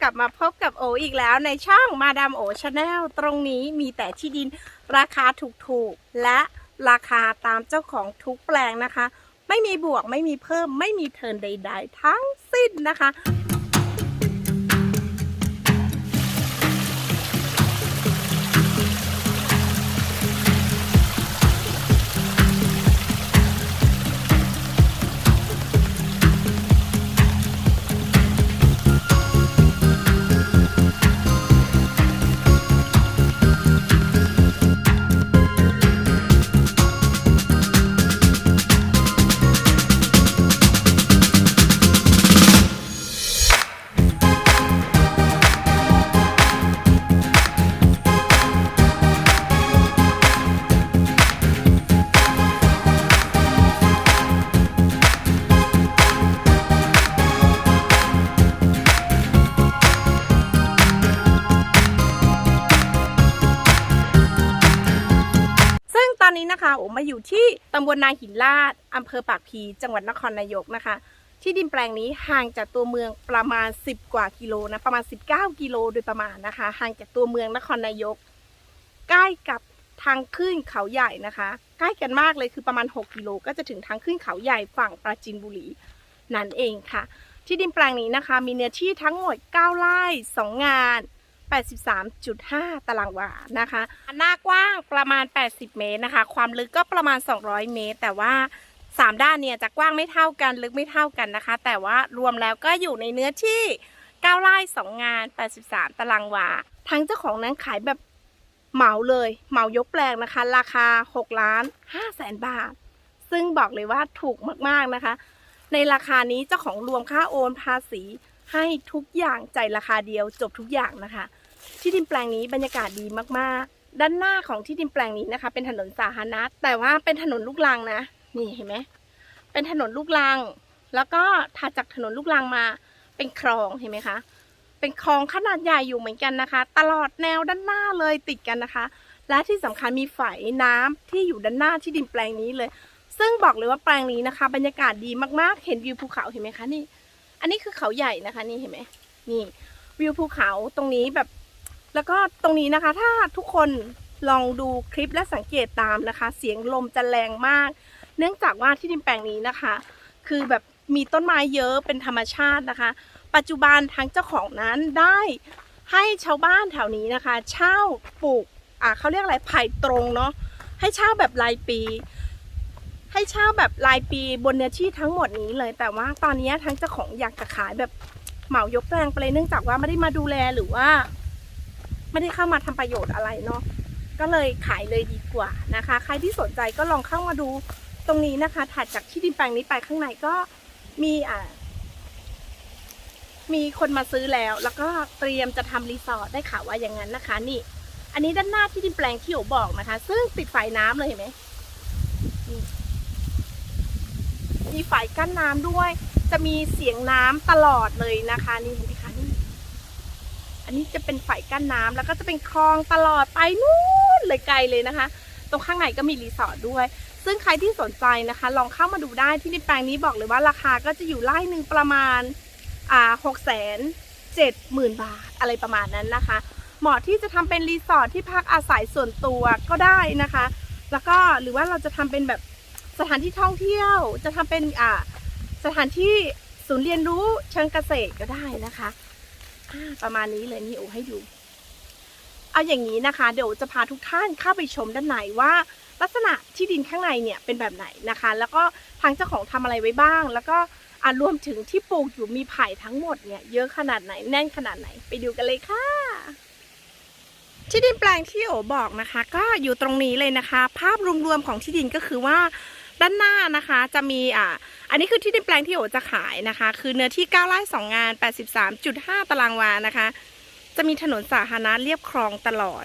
กลับมาพบกับโออีกแล้วในช่องมาดามโอชาแนลตรงนี้มีแต่ที่ดินราคาถูกๆ และราคาตามเจ้าของทุกแปลงนะคะ ไม่มีบวกไม่มีเพิ่มไม่มีเทินใด ๆ ทั้งสิ้นนะคะ อนนี้นะคะโอมาอยู่ที่ตำบลนาหินลาดอำเภอปากพีจังหวัดนครนายกนะคะ ที่ดินแปลงนี้ห่างจากตัวเมืองประมาณ 10 กว่ากิโลนะประมาณ 19 กิโลโดยประมาณนะคะ ห่างจากตัวเมืองนครนายก ใกล้กับทางขึ้นเขาใหญ่นะคะ ใกล้กันมากเลยคือประมาณ 6 กิโลก็จะถึงทางขึ้นเขาใหญ่ฝั่งปราจีนบุรีนั่นเองค่ะ ที่ดินแปลงนี้นะคะ มีเนื้อที่ทั้งหมด 9 ไร่ 2 งาน 83.5 ตารางวานะคะ หน้ากว้างประมาณ 80 เมตรนะคะ ความลึกก็ประมาณ 200 เมตร แต่ว่า 3 ด้านเนี่ยจะกว้างไม่เท่ากันลึกไม่เท่ากันนะคะ แต่ว่ารวมแล้วก็อยู่ในเนื้อที่9ไร่2 งาน 83 ตารางวา ทั้งเจ้าของนั้นขายแบบเหมาเลย เหมายกแปลงนะคะ ราคา 6 ล้าน5แสนบาท ซึ่งบอกเลยว่าถูกมากๆนะคะ ในราคานี้เจ้าของรวมค่าโอนภาษีให้ทุกอย่างใจราคาเดียวจบทุกอย่างนะคะ ที่ดินแปลงนี้บรรยากาศดีมากๆ ด้านหน้าของที่ดินแปลงนี้นะคะ เป็นถนนสาธารณะแต่ว่าเป็นถนนลูกรังนะ นี่เห็นไหมเป็นถนนลูกรัง แล้วก็ถัดจากถนนลูกรังมา เป็นคลองเห็นไหมคะเป็นคลองขนาดใหญ่อยู่เหมือนกันนะคะ ตลอดแนวด้านหน้าเลยติดกันนะคะ และที่สำคัญมีฝายน้ำที่อยู่ด้านหน้าที่ดินแปลงนี้เลย ซึ่งบอกเลยว่าแปลงนี้นะคะ บรรยากาศดีมากๆ เห็นวิวภูเขาเห็นไหมคะนี่ อันนี้คือเขาใหญ่นะคะ นี่เห็นไหมนี่วิวภูเขาตรงนี้แบบ แล้วก็ตรงนี้นะคะถ้าทุกคนลองดูคลิปและสังเกตตามนะคะ เสียงลมจะแรงมาก เนื่องจากว่าที่ดินแปลงนี้นะคะ คือแบบมีต้นไม้เยอะเป็นธรรมชาตินะคะ ปัจจุบันทางเจ้าของนั้นได้ให้ชาวบ้านแถวนี้นะคะ เช่าปลูกอ่าเขาเรียกอะไรไผ่ตรงเนาะให้เช่าแบบรายปี ให้เช่าแบบรายปีบนเนื้อที่ทั้งหมดนี้เลย แต่ว่าตอนนี้ทางเจ้าของอยากจะขายแบบเหมายกแปลงไปเลยเนื่องจากว่าไม่ได้มาดูแลหรือว่า ไม่ได้เข้ามาทำประโยชน์อะไรเนาะก็เลยขายเลยดีกว่านะคะ ใครที่สนใจก็ลองเข้ามาดูตรงนี้นะคะ ถัดจากที่ดินแปลงนี้ไปข้างในก็มีอ่ามีคนมาซื้อแล้ว แล้วก็เตรียมจะทำรีสอร์ทได้ข่าวว่าอย่างนั้นนะคะ นี่ อันนี้ด้านหน้าที่ดินแปลงที่โอบอกนะคะ ซึ่งติดฝายน้ำเลยเห็นไหมมีฝายกั้นน้ำด้วย จะมีเสียงน้ำตลอดเลยนะคะ นี่เห็นไหมคะ นี่อันนี้จะเป็นฝ่ายกั้นน้ำแล้วก็จะเป็นคลองตลอดไปนู่นเลยไกลเลยนะคะ ตรงข้างในก็มีรีสอร์ทด้วย ซึ่งใครที่สนใจนะคะ ลองเข้ามาดูได้ที่ดินแปลงนี้บอกเลยว่าราคาก็จะอยู่ไร่หนึ่งประมาณอ่าหกแสนเจ็ดหมื่นบาทอะไรประมาณนั้นนะคะ เหมาะที่จะทำเป็นรีสอร์ทที่พักอาศัยส่วนตัวก็ได้นะคะ แล้วก็หรือว่าเราจะทำเป็นแบบสถานที่ท่องเที่ยว จะทำเป็นอ่าสถานที่ศูนย์เรียนรู้เชิงเกษตรก็ได้นะคะ ประมาณนี้เลยนี่โอให้ดู เอาอย่างนี้นะคะ เดี๋ยวจะพาทุกท่านเข้าไปชมด้านในว่า ลักษณะที่ดินข้างในเนี่ยเป็นแบบไหนนะคะ แล้วก็ทางเจ้าของทำอะไรไว้บ้าง แล้วก็อารวมถึงที่ปลูกอยู่มีไผ่ทั้งหมดเนี่ยเยอะขนาดไหนแน่นขนาดไหนไปดูกันเลยค่ะที่ดินแปลงที่โอบอกนะคะ ก็อยู่ตรงนี้เลยนะคะ ภาพรวมๆของที่ดินก็คือว่า ด้านหน้านะคะจะมีอ่าอันนี้คือที่ดินแปลงที่โอจะขายนะคะ คือเนื้อที่9ไร่2งาน 83.5 ตารางวานะคะ จะมีถนนสาธารณะเรียบคลองตลอด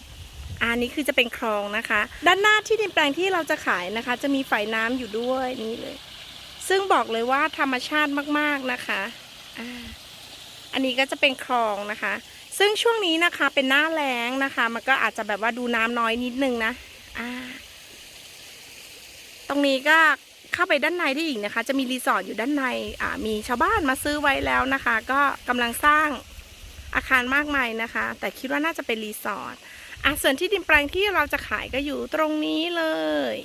อันนี้คือจะเป็นคลองนะคะ ด้านหน้าที่ดินแปลงที่เราจะขายนะคะ จะมีฝายน้ำอยู่ด้วยนี่เลย ซึ่งบอกเลยว่าธรรมชาติมากๆนะคะอ่าอันนี้ก็จะเป็นคลองนะคะ ซึ่งช่วงนี้นะคะเป็นหน้าแล้งนะคะ มันก็อาจจะแบบว่าดูน้ำน้อยนิดนึงนะอ่า ตรงนี้ก็เข้าไปด้านในได้อีกนะคะ จะมีรีสอร์ทอยู่ด้านในอ่ามีชาวบ้านมาซื้อไว้แล้วนะคะ ก็กำลังสร้างอาคารมากมายนะคะ แต่คิดว่าน่าจะเป็นรีสอร์ทอะส่วนที่ดินแปลงที่เราจะขายก็อยู่ตรงนี้เลย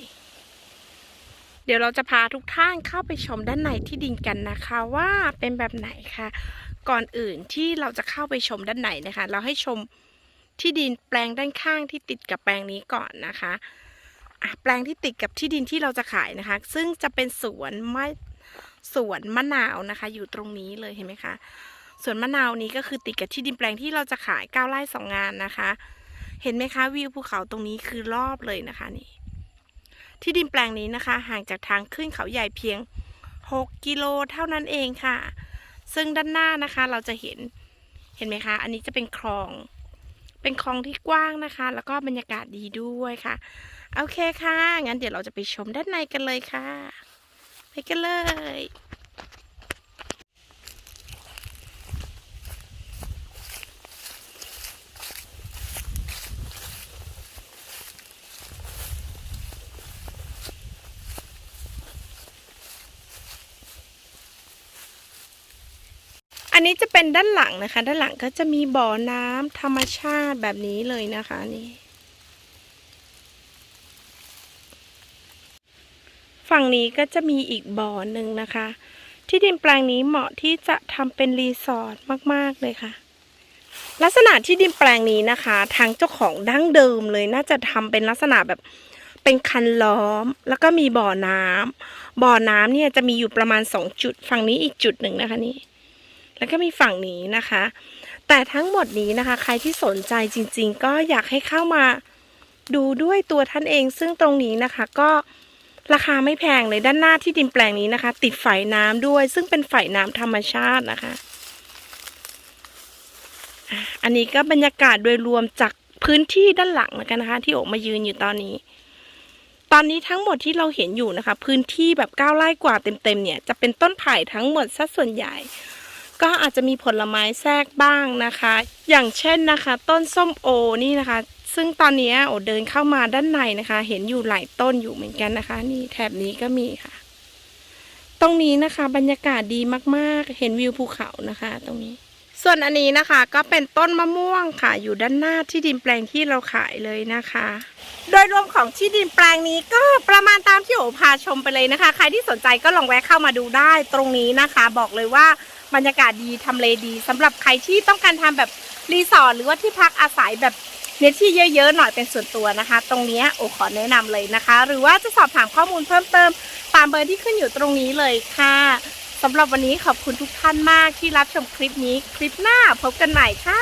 เดี๋ยวเราจะพาทุกท่านเข้าไปชมด้านในที่ดินกันนะคะว่าเป็นแบบไหนค่ะ ก่อนอื่นที่เราจะเข้าไปชมด้านในนะคะ เราให้ชมที่ดินแปลงด้านข้างที่ติดกับแปลงนี้ก่อนนะคะ แปลงที่ติดกับที่ดินที่เราจะขายนะคะ ซึ่งจะเป็นสวนไมะสวนมะนาวนะคะ อยู่ตรงนี้เลยเห็นไหมคะสวนมะนาวนี้ก็คือติดกับที่ดินแปลงที่เราจะขาย9ไร่สองงานนะคะ เห็นไหมคะวิวภูเขาตรงนี้คือรอบเลยนะคะนี่ ที่ดินแปลงนี้นะคะ ห่างจากทางขึ้นเขาใหญ่เพียง 6 กิโลเท่านั้นเองค่ะ ซึ่งด้านหน้านะคะเราจะเห็นเห็นไหมคะ อันนี้จะเป็นคลอง เป็นคลองที่กว้างนะคะ แล้วก็บรรยากาศดีด้วยค่ะ โอเคค่ะ งั้นเดี๋ยวเราจะไปชมด้านในกันเลยค่ะ ไปกันเลย นนี้จะเป็นด้านหลังนะคะ ด้านหลังก็จะมีบ่อน้ำธรรมชาติแบบนี้เลยนะคะนี่ ฝั่งนี้ก็จะมีอีกบ่อหนึ่งนะคะ ที่ดินแปลงนี้เหมาะที่จะทำเป็นรีสอร์ทมาก ๆ เลยค่ะลักษณะที่ดินแปลงนี้นะคะ ทางเจ้าของดั้งเดิมเลยน่าจะทำเป็นลักษณะแบบเป็นคันล้อม แล้วก็มีบ่อน้ำบ่อน้ำเนี่ยจะมีอยู่ประมาณสองจุด ฝั่งนี้อีกจุดหนึ่งนะคะนี่ แล้วก็มีฝั่งนี้นะคะ แต่ทั้งหมดนี้นะคะ ใครที่สนใจจริง ๆ ก็อยากให้เข้ามาดูด้วยตัวท่านเอง ซึ่งตรงนี้นะคะ ก็ราคาไม่แพงเลยด้านหน้าที่ดินแปลงนี้นะคะ ติดฝายน้ำด้วย ซึ่งเป็นฝายน้ำธรรมชาตินะคะ อันนี้ก็บรรยากาศโดยรวมจากพื้นที่ด้านหลังแล้วกันนะคะ ที่โอมายืนอยู่ตอนนี้ ตอนนี้ทั้งหมดที่เราเห็นอยู่นะคะ พื้นที่แบบก้าไร่กว่าเต็มๆเนี่ย จะเป็นต้นไผ่ทั้งหมดซะส่วนใหญ่ ก็อาจจะมีผลไม้แทรกบ้างนะคะ อย่างเช่นนะคะ ต้นส้มโอนี่นะคะ ซึ่งตอนนี้โอเดินเข้ามาด้านในนะคะ เห็นอยู่หลายต้นอยู่เหมือนกันนะคะ นี่แถบนี้ก็มีค่ะ ตรงนี้นะคะ บรรยากาศดีมากๆ เห็นวิวภูเขานะคะ ตรงนี้ ส่วนอันนี้นะคะก็เป็นต้นมะม่วงค่ะ อยู่ด้านหน้าที่ดินแปลงที่เราขายเลยนะคะ โดยรวมของที่ดินแปลงนี้ก็ประมาณตามที่โอพาชมไปเลยนะคะ ใครที่สนใจก็ลองแวะเข้ามาดูได้ตรงนี้นะคะ บอกเลยว่า บรรยากาศดีทำเลดีสำหรับใครที่ต้องการทำแบบรีสอร์ทหรือว่าที่พักอาศัยแบบเนื้อที่เยอะๆหน่อยเป็นส่วนตัวนะคะ ตรงนี้โอขอแนะนำเลยนะคะ หรือว่าจะสอบถามข้อมูลเพิ่มเติม ตามเบอร์ที่ขึ้นอยู่ตรงนี้เลยค่ะสำหรับวันนี้ขอบคุณทุกท่านมากที่รับชมคลิปนี้คลิปหน้าพบกันใหม่ค่ะ